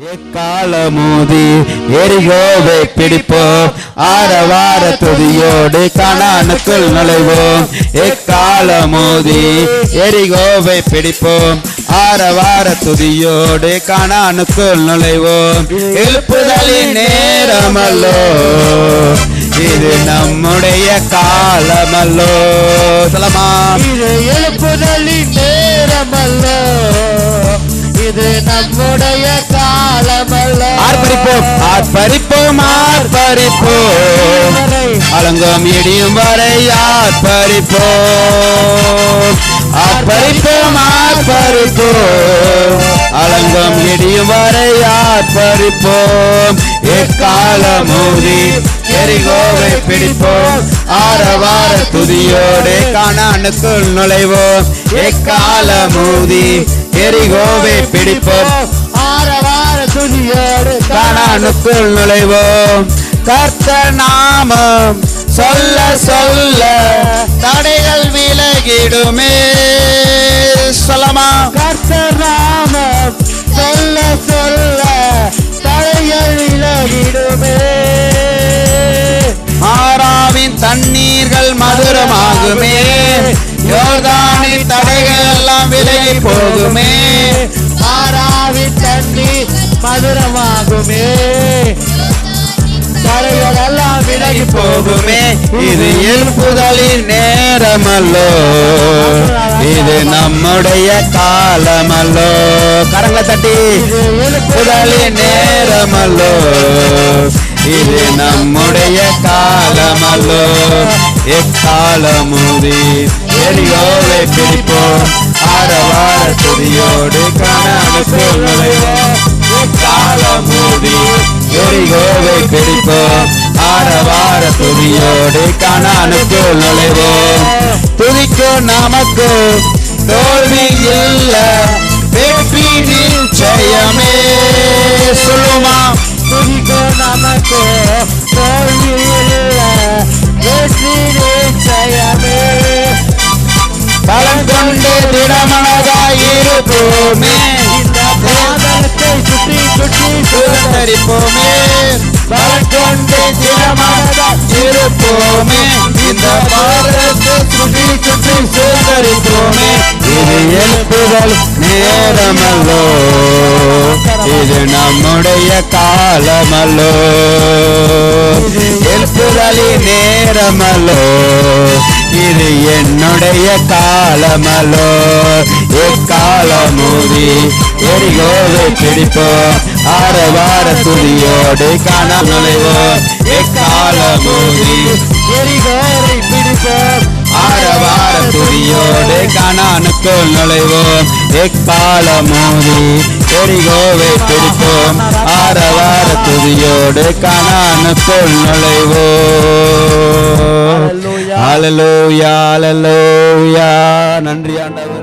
எக்காலமோதி எரிகோவை பிடிப்போம். ஆரவார துதியோடு கணானுக்குள் நுழைவோம். எக்காலமோதி எரிகோவை பிடிப்போம். ஆரவார துதியோடு கணானுக்குள் நுழைவோம். எழுப்புதலின் நேரமல்லோ இது நம்முடைய காலமல்லோ. சொல்லமா இது எழுப்புதலின் நேரமல்லோ இது நம்முடைய ஆர்ப்பரிப்போம் ஆர்ப்பரிப்போம் ஆர்ப்பரிப்போம் அலங்கம் இடியும் வரை ஆர்ப்பரிப்போம் ஆர்ப்பரிப்போம் ஆர்ப்பரிப்போம் அலங்கம் இடியும் வரை ஆர்ப்பரிப்போம் எக்காலமூதி எரிகோவை பிடிப்போம் ஆரவார துதியோடு காணானுக்குள் நுழைவோம் எக்கால மூதி எரிகோவை பிடிப்போம் காணானுக்குள் நுழைவோம். கர்த்த நாமம். சொல்ல சொல்ல தடைகள் விலகிடுமே. சொல்லமா? கர்த்தர் நாமம். சொல்ல சொல்ல தடைகள் விலகிடுமே. மாறாவின் தண்ணீர்கள் மதுரமாகுமே. யோர்தானின் தடைகள் எல்லாம் விலகி போகுமே. மாறாவின் தண்ணி மதுரமாகுமே தடைகள் எல்லாம் விலகி போகுமே. இது எழுப்புதலின் நேரமல்லோ. இது நம்முடைய காலமல்லோ. கரங்களை தட்டி. எழுப்புதலின் நேரமல்லோ. இது நம்முடைய காலமல்லோ. எக்காலமுதி எரியோவை பிடிப்போம். ஆரவார துதியோடு கணனுக்கு காலம் எக்காலமுதி எரிகோவை பிடிப்போம் ஆரவார துணியோடு கணனுக்கு நுழைவோம். துதிக்கும் நமக்கு தோல்வி இல்ல. வெற்றி நிச்சயமே சொல்லுமா? துதிக்கோ நமக்கு தோல்வி இல்ல. வெற்றி நிச்சயமே பலம் கொண்டு திடமனதாயிருப்போமே. சுற்றி சுற்றி சுதந்தரிப்போமே பலம் கொண்டு திடமனதாய் இருப்போமே இந்த பாரத்தை சுற்றி சுற்றி சுதந்தரிப்போமே இது எழுப்புதல் நேரமல்லோ இது நம்முடைய காலமல்லோ எழுப்புதலி நேரமல்லோ இது என்னுடைய காலமல்லோ எக்காலமூதி எரிகோவை பிடிப்போம் ஆரவார துதியோடு காண நுழைவோம் எக்காலமூதி. எரிகோரை பிடிப்போம் ஆரவார துதியோடு கணானுக்குள் நுழைவோம் எக்காலமோதி. எரிகோவை பிடிப்போம் ஆரவார துதியோடு கணானுக்குள் நுழைவோம். அலலோயா அலலோயா நன்றி ஆண்டவர்.